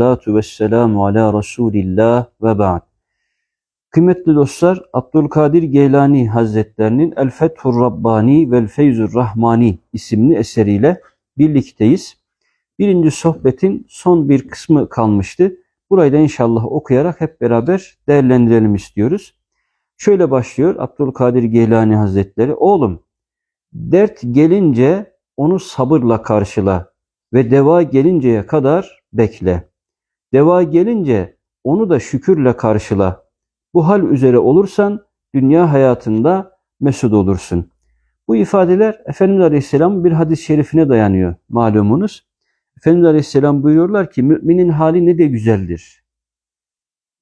salatu ve selamu ala Resulillah ve ba'd. Kıymetli dostlar, Abdülkadir Geylani Hazretlerinin El Fethur Rabbani vel Feyzur Rahmani isimli eseriyle birlikteyiz. Birinci sohbetin son bir kısmı kalmıştı. Burayı da inşallah okuyarak hep beraber değerlendirelim istiyoruz. Şöyle başlıyor Abdülkadir Geylani Hazretleri. Oğlum, dert gelince onu sabırla karşıla ve deva gelinceye kadar bekle. Deva gelince onu da şükürle karşıla. Bu hal üzere olursan dünya hayatında mesut olursun. Bu ifadeler Efendimiz Aleyhisselam bir hadis-i şerifine dayanıyor malumunuz. Efendimiz Aleyhisselam buyuruyorlar ki müminin hali ne de güzeldir.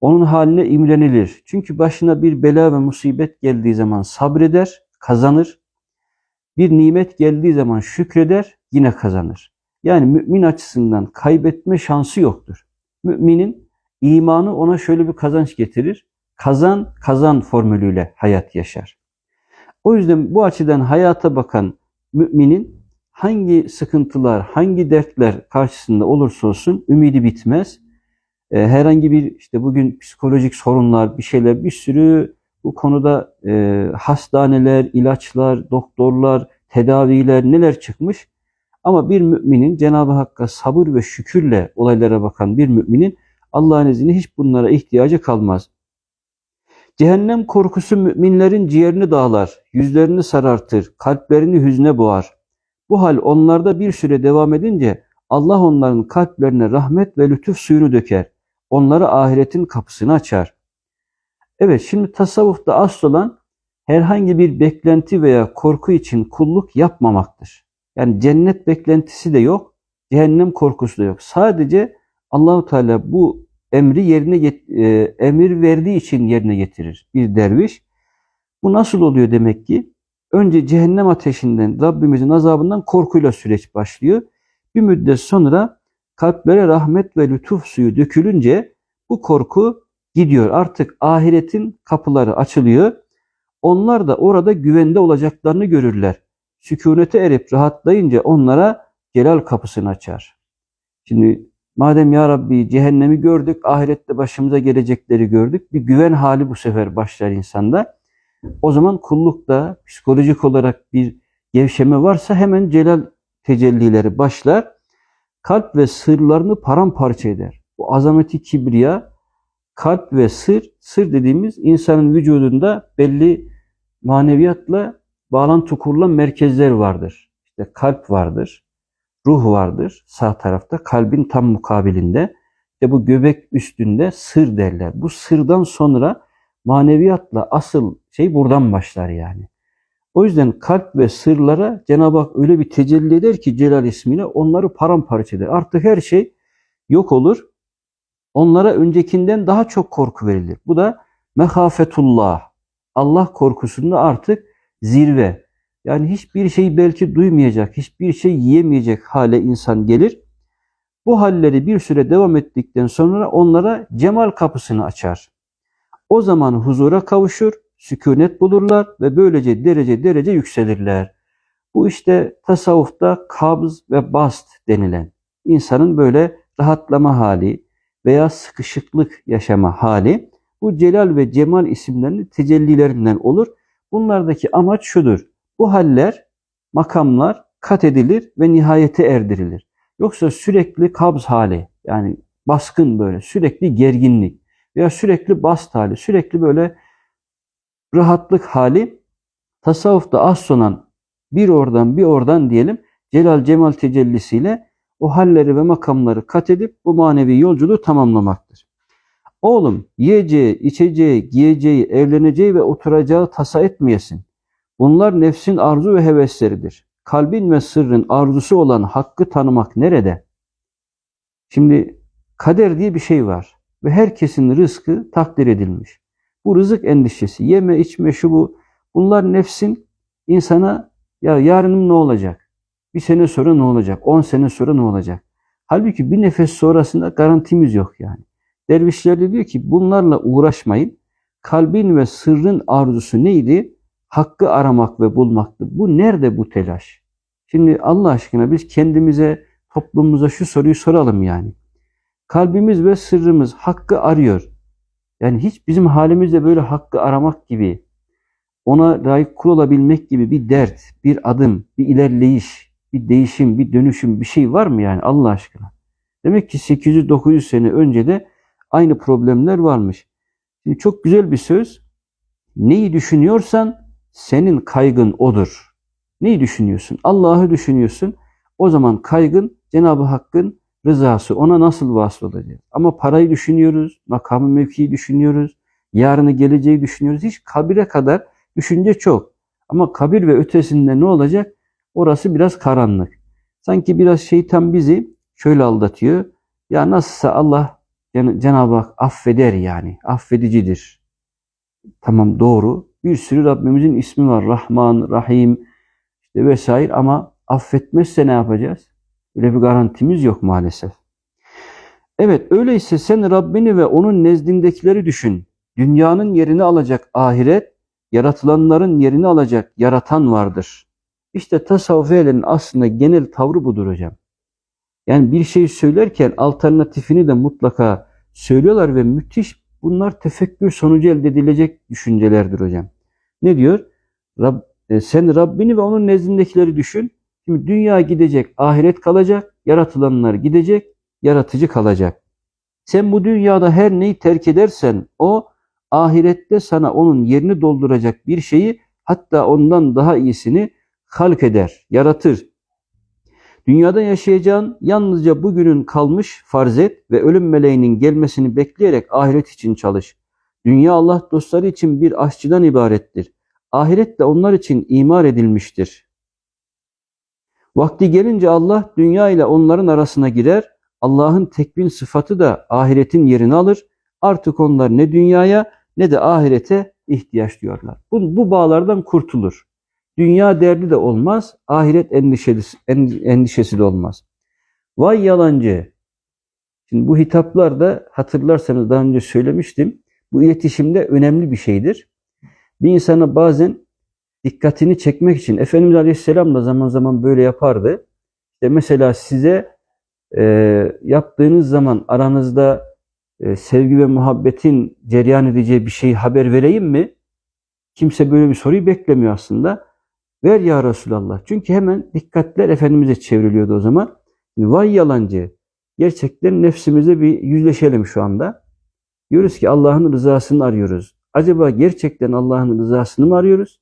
Onun haline imrenilir. Çünkü başına bir bela ve musibet geldiği zaman sabreder, kazanır. Bir nimet geldiği zaman şükreder, yine kazanır. Yani mümin açısından kaybetme şansı yoktur. Müminin imanı ona şöyle bir kazanç getirir. Kazan kazan formülüyle hayat yaşar. O yüzden bu açıdan hayata bakan müminin hangi sıkıntılar, hangi dertler karşısında olursa olsun ümidi bitmez. Ee, herhangi bir işte bugün psikolojik sorunlar, bir şeyler, bir sürü bu konuda e, hastaneler, ilaçlar, doktorlar, tedaviler neler çıkmış. Ama bir müminin Cenab-ı Hakk'a sabır ve şükürle olaylara bakan bir müminin Allah'ın izniyle hiç bunlara ihtiyacı kalmaz. Cehennem korkusu müminlerin ciğerini dağlar, yüzlerini sarartır, kalplerini hüzne boğar. Bu hal onlarda bir süre devam edince Allah onların kalplerine rahmet ve lütuf suyunu döker. Onlara ahiretin kapısını açar. Evet şimdi tasavvufta asıl olan herhangi bir beklenti veya korku için kulluk yapmamaktır. Yani cennet beklentisi de yok, cehennem korkusu da yok. Sadece Allahu Teala bu emri yerine e, emir verdiği için yerine getirir bir derviş. Bu nasıl oluyor demek ki? Önce cehennem ateşinden, Rabbimizin azabından korkuyla süreç başlıyor. Bir müddet sonra kalplere rahmet ve lütuf suyu dökülünce bu korku gidiyor. Artık ahiretin kapıları açılıyor. Onlar da orada güvende olacaklarını görürler. Sükunete erip rahatlayınca onlara celal kapısını açar. Şimdi madem ya Rabbi cehennemi gördük, ahirette başımıza gelecekleri gördük. Bir güven hali bu sefer başlar insanda. O zaman kullukta psikolojik olarak bir gevşeme varsa hemen celal tecellileri başlar. Kalp ve sırlarını paramparça eder. Bu azameti kibriya, kalp ve sır, sır dediğimiz insanın vücudunda belli maneviyatla bağlantı kurulan merkezler vardır. İşte kalp vardır, ruh vardır sağ tarafta, kalbin tam mukabilinde. İşte bu göbek üstünde sır derler. Bu sırdan sonra maneviyatla asıl şey buradan başlar yani. O yüzden kalp ve sırlara Cenab-ı Hak öyle bir tecelli eder ki Celal ismiyle onları paramparça eder. Artık her şey yok olur. Onlara öncekinden daha çok korku verilir. Bu da mehafetullah. Allah korkusunda artık zirve. Yani hiçbir şey belki duymayacak, hiçbir şey yiyemeyecek hale insan gelir. Bu halleri bir süre devam ettikten sonra onlara cemal kapısını açar. O zaman huzura kavuşur, sükunet bulurlar ve böylece derece derece yükselirler. Bu işte tasavvufta kabz ve bast denilen insanın böyle rahatlama hali veya sıkışıklık yaşama hali bu celal ve cemal isimlerinin tecellilerinden olur. Bunlardaki amaç şudur. Bu haller, makamlar kat edilir ve nihayete erdirilir. Yoksa sürekli kabz hali yani baskın böyle sürekli gerginlik veya sürekli bast hali, sürekli böyle rahatlık hali tasavvufta az sonan bir oradan bir oradan diyelim celal cemal tecellisiyle o halleri ve makamları kat edip bu manevi yolculuğu tamamlamaktır. Oğlum yiyeceği, içeceği, giyeceği, evleneceği ve oturacağı tasa etmeyesin. Bunlar nefsin arzu ve hevesleridir. Kalbin ve sırrın arzusu olan hakkı tanımak nerede? Şimdi kader diye bir şey var ve herkesin rızkı takdir edilmiş. Bu rızık endişesi, yeme, içme, şu bu. Bunlar nefsin insana ya yarınım ne olacak? Bir sene sonra ne olacak? On sene sonra ne olacak? Halbuki bir nefes sonrasında garantimiz yok yani. Dervişler de diyor ki bunlarla uğraşmayın. Kalbin ve sırrın arzusu neydi? Hakkı aramak ve bulmaktı. Bu nerede bu telaş? Şimdi Allah aşkına biz kendimize, toplumumuza şu soruyu soralım yani. kalbimiz ve sırrımız hakkı arıyor. Yani hiç bizim halimizde böyle hakkı aramak gibi, ona layık kul olabilmek gibi bir dert, bir adım, bir ilerleyiş, bir değişim, bir dönüşüm bir şey var mı yani Allah aşkına? Demek ki 800-900 sene önce de aynı problemler varmış. Şimdi çok güzel bir söz. Neyi düşünüyorsan senin kaygın odur. Neyi düşünüyorsun? Allah'ı düşünüyorsun. O zaman kaygın Cenab-ı Hakk'ın rızası. Ona nasıl vasıl olacağız? Ama parayı düşünüyoruz, makamı mevkiyi düşünüyoruz, yarını geleceği düşünüyoruz. Hiç kabire kadar düşünce çok. Ama kabir ve ötesinde ne olacak? Orası biraz karanlık. Sanki biraz şeytan bizi şöyle aldatıyor. Ya nasılsa Allah Cenab-ı Hak affeder yani. Affedicidir. Tamam doğru. Bir sürü Rabbimizin ismi var. Rahman, Rahim işte vesaire ama affetmezse ne yapacağız? Öyle bir garantimiz yok maalesef. Evet öyleyse sen Rabbini ve onun nezdindekileri düşün. Dünyanın yerini alacak ahiret, yaratılanların yerini alacak yaratan vardır. İşte tasavvuf aslında genel tavrı budur hocam. Yani bir şey söylerken alternatifini de mutlaka söylüyorlar ve müthiş bunlar tefekkür sonucu elde edilecek düşüncelerdir hocam. Ne diyor? Rab, e, sen Rabbini ve onun nezdindekileri düşün. Şimdi dünya gidecek, ahiret kalacak, yaratılanlar gidecek, yaratıcı kalacak. Sen bu dünyada her neyi terk edersen o ahirette sana onun yerini dolduracak bir şeyi hatta ondan daha iyisini halk eder, yaratır. Dünyada yaşayacağın yalnızca bugünün kalmış farz et ve ölüm meleğinin gelmesini bekleyerek ahiret için çalış. Dünya Allah dostları için bir aşçıdan ibarettir. Ahiret de onlar için imar edilmiştir. Vakti gelince Allah dünya ile onların arasına girer. Allah'ın tekvin sıfatı da ahiretin yerini alır. Artık onlar ne dünyaya ne de ahirete ihtiyaç duyarlar. Bu, bu bağlardan kurtulur. Dünya derdi de olmaz, ahiret endişesi, endişesi de olmaz. Vay yalancı. Şimdi bu hitaplar da hatırlarsanız daha önce söylemiştim. Bu iletişimde önemli bir şeydir. Bir insana bazen dikkatini çekmek için Efendimiz Aleyhisselam da zaman zaman böyle yapardı. İşte mesela size e, yaptığınız zaman aranızda e, sevgi ve muhabbetin cereyan edeceği bir şeyi haber vereyim mi? Kimse böyle bir soruyu beklemiyor aslında. Ver ya Resulallah. Çünkü hemen dikkatler Efendimiz'e çevriliyordu o zaman. Vay yalancı. Gerçekten nefsimize bir yüzleşelim şu anda. Diyoruz ki Allah'ın rızasını arıyoruz. Acaba gerçekten Allah'ın rızasını mı arıyoruz?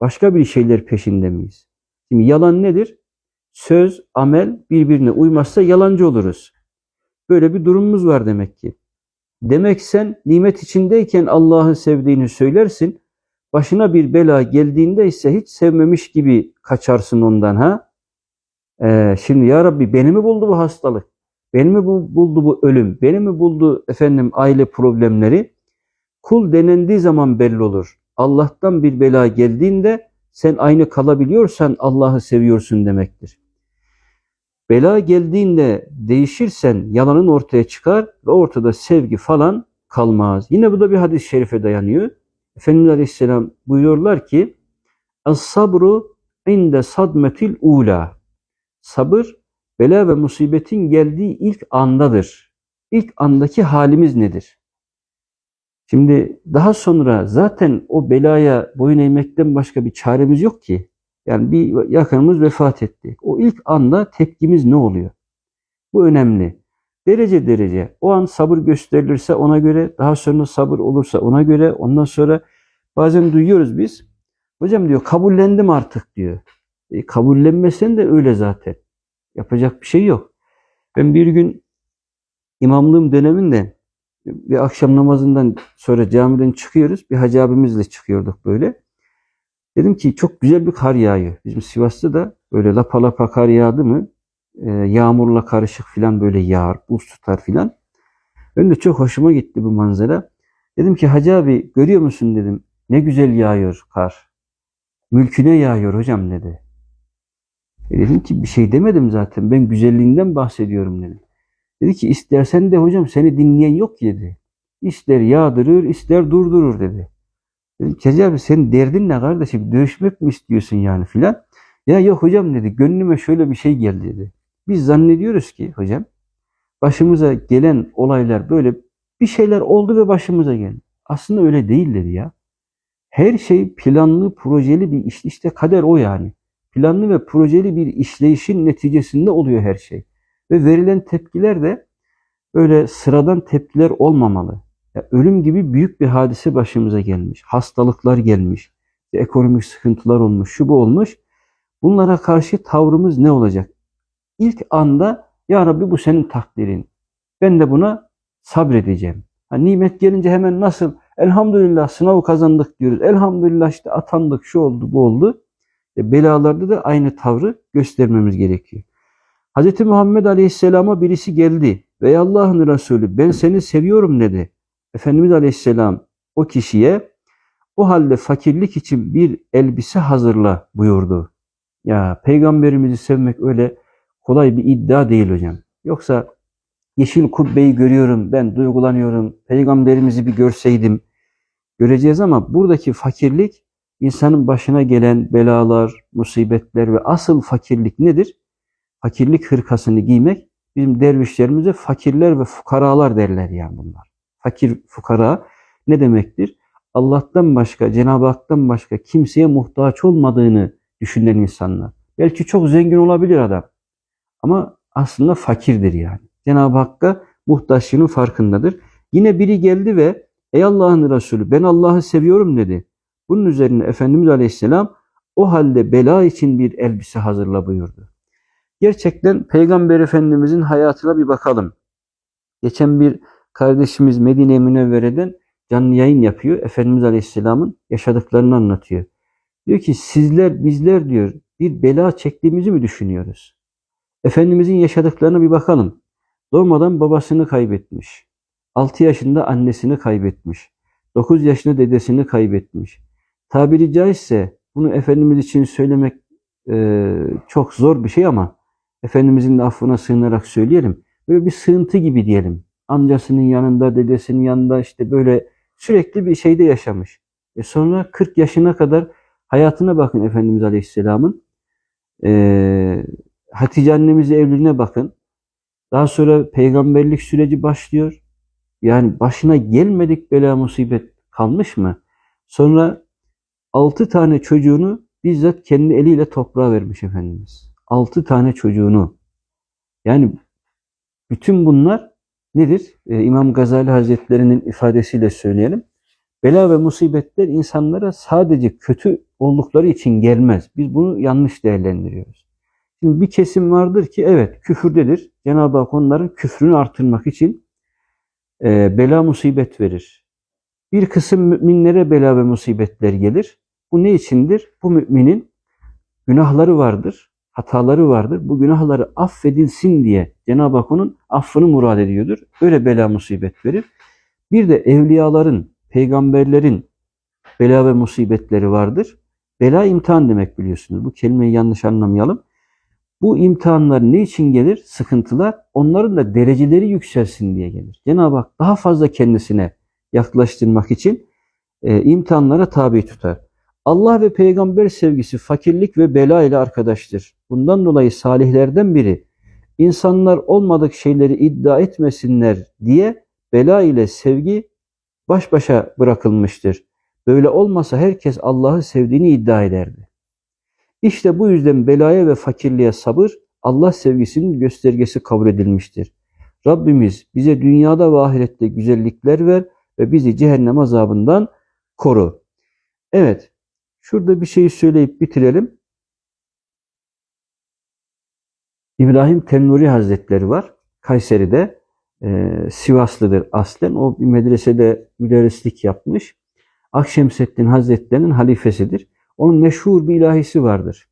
Başka bir şeyler peşinde miyiz? Şimdi yalan nedir? Söz, amel birbirine uymazsa yalancı oluruz. Böyle bir durumumuz var demek ki. Demek sen nimet içindeyken Allah'ı sevdiğini söylersin. Başına bir bela geldiğinde ise hiç sevmemiş gibi kaçarsın ondan ha. Ee, şimdi ya Rabbi beni mi buldu bu hastalık? Beni mi bu, buldu bu ölüm? Beni mi buldu efendim aile problemleri? Kul denendiği zaman belli olur. Allah'tan bir bela geldiğinde sen aynı kalabiliyorsan Allah'ı seviyorsun demektir. Bela geldiğinde değişirsen yalanın ortaya çıkar ve ortada sevgi falan kalmaz. Yine bu da bir hadis-i şerife dayanıyor. Efendimiz Aleyhisselam buyuruyorlar ki Es-sabru inde sadmetil ula. Sabır bela ve musibetin geldiği ilk andadır. İlk andaki halimiz nedir? Şimdi daha sonra zaten o belaya boyun eğmekten başka bir çaremiz yok ki. Yani bir yakınımız vefat etti. O ilk anda tepkimiz ne oluyor? Bu önemli. Derece derece. O an sabır gösterilirse ona göre, daha sonra sabır olursa ona göre, ondan sonra bazen duyuyoruz biz. Hocam diyor kabullendim artık diyor. E, kabullenmesen de öyle zaten. Yapacak bir şey yok. Ben bir gün imamlığım döneminde bir akşam namazından sonra camiden çıkıyoruz. Bir hacı abimizle çıkıyorduk böyle. Dedim ki çok güzel bir kar yağıyor. Bizim Sivas'ta da böyle lapa lapa kar yağdı mı e, yağmurla karışık filan böyle yağar, buz tutar filan. Ben de çok hoşuma gitti bu manzara. Dedim ki Hacı abi görüyor musun dedim. Ne güzel yağıyor kar. Mülküne yağıyor hocam dedi. E dedim ki bir şey demedim zaten. Ben güzelliğinden bahsediyorum dedim. Dedi ki istersen de hocam seni dinleyen yok ki dedi. İster yağdırır, ister durdurur dedi. Dedim ki abi senin derdin ne kardeşim? Dövüşmek mi istiyorsun yani filan? Ya yok hocam dedi. Gönlüme şöyle bir şey geldi dedi. Biz zannediyoruz ki hocam başımıza gelen olaylar böyle bir şeyler oldu ve başımıza geldi. Aslında öyle değildir ya. Her şey planlı, projeli bir iş. İşte kader o yani. Planlı ve projeli bir işleyişin neticesinde oluyor her şey. Ve verilen tepkiler de böyle sıradan tepkiler olmamalı. Ya ölüm gibi büyük bir hadise başımıza gelmiş. Hastalıklar gelmiş. Ekonomik sıkıntılar olmuş. Şu bu olmuş. Bunlara karşı tavrımız ne olacak? İlk anda ya Rabbi bu senin takdirin. Ben de buna sabredeceğim. Ha, nimet gelince hemen nasıl elhamdülillah sınavı kazandık diyoruz. Elhamdülillah işte atandık şu oldu bu oldu. E, belalarda da aynı tavrı göstermemiz gerekiyor. Hz. Muhammed Aleyhisselam'a birisi geldi ve Allah'ın Resulü ben seni seviyorum dedi. Efendimiz Aleyhisselam o kişiye o halde fakirlik için bir elbise hazırla buyurdu. Ya peygamberimizi sevmek öyle kolay bir iddia değil hocam. Yoksa yeşil kubbeyi görüyorum, ben duygulanıyorum, peygamberimizi bir görseydim göreceğiz ama buradaki fakirlik insanın başına gelen belalar, musibetler ve asıl fakirlik nedir? Fakirlik hırkasını giymek bizim dervişlerimize fakirler ve fukaralar derler yani bunlar. Fakir, fukara ne demektir? Allah'tan başka, Cenab-ı Hak'tan başka kimseye muhtaç olmadığını düşünen insanlar. Belki çok zengin olabilir adam ama aslında fakirdir yani. Cenab-ı Hakk'a muhtaçlığının farkındadır. Yine biri geldi ve ey Allah'ın Resulü ben Allah'ı seviyorum dedi. Bunun üzerine Efendimiz Aleyhisselam o halde bela için bir elbise hazırla buyurdu. Gerçekten Peygamber Efendimizin hayatına bir bakalım. Geçen bir kardeşimiz Medine Münevvere'den canlı yayın yapıyor. Efendimiz Aleyhisselam'ın yaşadıklarını anlatıyor. Diyor ki sizler bizler diyor bir bela çektiğimizi mi düşünüyoruz? Efendimizin yaşadıklarına bir bakalım. Doğmadan babasını kaybetmiş. 6 yaşında annesini kaybetmiş. 9 yaşında dedesini kaybetmiş. Tabiri caizse bunu Efendimiz için söylemek e, çok zor bir şey ama Efendimizin de affına sığınarak söyleyelim. Böyle bir sığıntı gibi diyelim. Amcasının yanında, dedesinin yanında işte böyle sürekli bir şeyde yaşamış. E sonra 40 yaşına kadar hayatına bakın Efendimiz Aleyhisselam'ın. E, Hatice annemizin evliliğine bakın. Daha sonra peygamberlik süreci başlıyor. Yani başına gelmedik bela musibet kalmış mı? Sonra altı tane çocuğunu bizzat kendi eliyle toprağa vermiş Efendimiz. Altı tane çocuğunu. Yani bütün bunlar nedir? Ee, İmam Gazali Hazretleri'nin ifadesiyle söyleyelim. Bela ve musibetler insanlara sadece kötü oldukları için gelmez. Biz bunu yanlış değerlendiriyoruz. Şimdi bir kesim vardır ki evet küfürdedir. Cenab-ı Hak onların küfrünü artırmak için e, bela musibet verir. Bir kısım müminlere bela ve musibetler gelir. Bu ne içindir? Bu müminin günahları vardır, hataları vardır. Bu günahları affedilsin diye Cenab-ı Hak onun affını murad ediyordur. Öyle bela musibet verir. Bir de evliyaların, peygamberlerin bela ve musibetleri vardır. Bela imtihan demek biliyorsunuz. Bu kelimeyi yanlış anlamayalım. Bu imtihanlar ne için gelir? Sıkıntılar onların da dereceleri yükselsin diye gelir. Cenab-ı Hak daha fazla kendisine yaklaştırmak için e, imtihanlara tabi tutar. Allah ve peygamber sevgisi fakirlik ve bela ile arkadaştır. Bundan dolayı salihlerden biri insanlar olmadık şeyleri iddia etmesinler diye bela ile sevgi baş başa bırakılmıştır. Böyle olmasa herkes Allah'ı sevdiğini iddia ederdi. İşte bu yüzden belaya ve fakirliğe sabır Allah sevgisinin göstergesi kabul edilmiştir. Rabbimiz bize dünyada ve ahirette güzellikler ver ve bizi cehennem azabından koru. Evet, şurada bir şey söyleyip bitirelim. İbrahim Tennuri Hazretleri var. Kayseri'de e, Sivaslıdır aslen. O bir medresede müderrislik yapmış. Akşemseddin Hazretleri'nin halifesidir. Onun meşhur bir ilahisi vardır.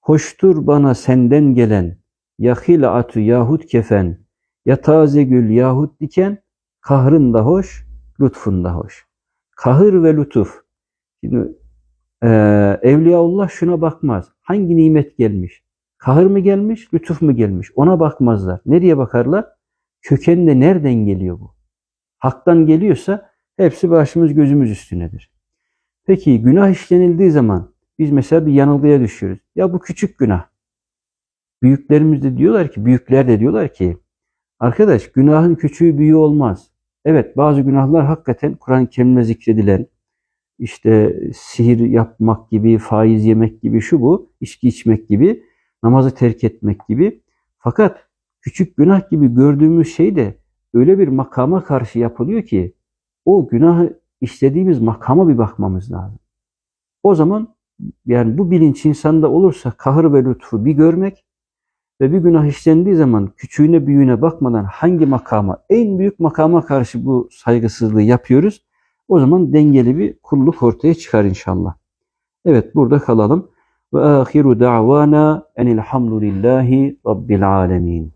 Hoştur bana senden gelen, ya atü yahut kefen, ya taze gül yahut diken, kahrın da hoş, lütfun da hoş. Kahır ve lütuf. Şimdi e, Evliyaullah şuna bakmaz. Hangi nimet gelmiş? Kahır mı gelmiş, lütuf mu gelmiş? Ona bakmazlar. Nereye bakarlar? Kökeninde nereden geliyor bu? Haktan geliyorsa hepsi başımız gözümüz üstünedir. Peki günah işlenildiği zaman biz mesela bir yanılgıya düşüyoruz. Ya bu küçük günah. Büyüklerimiz de diyorlar ki, büyükler de diyorlar ki Arkadaş günahın küçüğü büyüğü olmaz. Evet bazı günahlar hakikaten Kur'an-ı Kerim'de zikredilen işte sihir yapmak gibi, faiz yemek gibi şu bu, içki içmek gibi, namazı terk etmek gibi. Fakat küçük günah gibi gördüğümüz şey de öyle bir makama karşı yapılıyor ki o günahı işlediğimiz makama bir bakmamız lazım. O zaman yani bu bilinç insanda olursa kahır ve lütfu bir görmek ve bir günah işlendiği zaman küçüğüne büyüğüne bakmadan hangi makama, en büyük makama karşı bu saygısızlığı yapıyoruz, o zaman dengeli bir kulluk ortaya çıkar inşallah. Evet burada kalalım. Ve ahiru da'vana enilhamdülillahi rabbil alemin.